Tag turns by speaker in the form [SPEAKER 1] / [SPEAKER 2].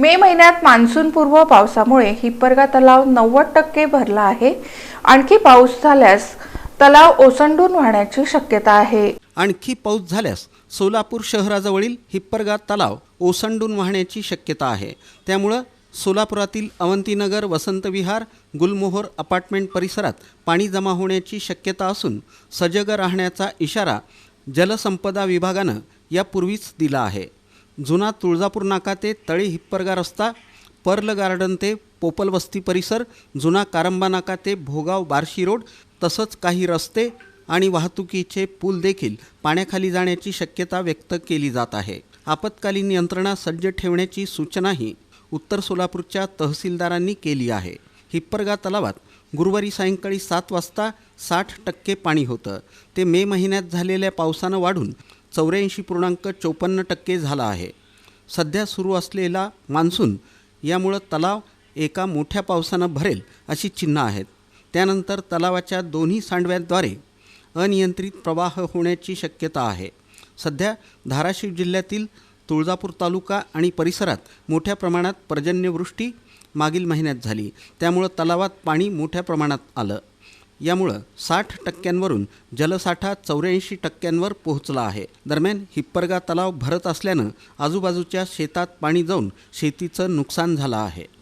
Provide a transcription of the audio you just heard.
[SPEAKER 1] मे महिन्यात मान्सूनपूर्व पावसामुळे हिप्परगा तलाव नव्वद टक्के भरला आहे. आणखी पाऊस झाल्यास तलाव ओसंडून वाहण्याची शक्यता आहे.
[SPEAKER 2] आणखी पाऊस झाल्यास सोलापूर शहराजवळील हिप्परगा तलाव ओसंडून वाहण्याची शक्यता आहे. त्यामुळं सोलापुरातील अवंतीनगर वसंतविहार गुलमोहर अपार्टमेंट परिसरात पाणी जमा होण्याची शक्यता असून सजग राहण्याचा इशारा जलसंपदा विभागानं यापूर्वीच दिला आहे. जुना तुळजापूर नाका ते तळे हिप्परगा रस्ता पर्ल गार्डन ते पोपल वस्ती परिसर जुना कारंबा नाका ते भोगाव बार्शी रोड तसंच काही रस्ते आणि वाहतुकीचे पूल देखील पाण्याखाली जाण्याची शक्यता व्यक्त केली जात आहे. आपत्कालीन यंत्रणा सज्ज ठेवण्याची सूचनाही उत्तर सोलापूरच्या तहसीलदारांनी केली आहे. हिप्परगा तलावात गुरुवारी सायंकाळी सात वाजता साठ टक्के पाणी होतं. ते मे महिन्यात झालेल्या पावसानं वाढून चौऱ्याऐंशी पूर्णांक चौपन्न टक्के झाला आहे. सध्या सुरू असलेला मान्सून यामुळं तलाव एका मोठ्या पावसानं भरेल अशी चिन्ह आहेत. त्यानंतर तलावाच्या दोन्ही सांडव्यांद्वारे अनियंत्रित प्रवाह होण्याची शक्यता आहे. सध्या धाराशिव जिल्ह्यातील तुळजापूर तालुका आणि परिसरात मोठ्या प्रमाणात पर्जन्यवृष्टी मागील महिन्यात झाली. त्यामुळं तलावात पाणी मोठ्या प्रमाणात आलं. यामुळं साठ टक्क्यांवरून जलसाठा चौऱ्याऐंशी टक्क्यांवर पोहोचला आहे. दरम्यान हिप्परगा तलाव भरत असल्यानं आजूबाजूच्या शेतात पाणी जाऊन शेतीचं नुकसान झालं आहे.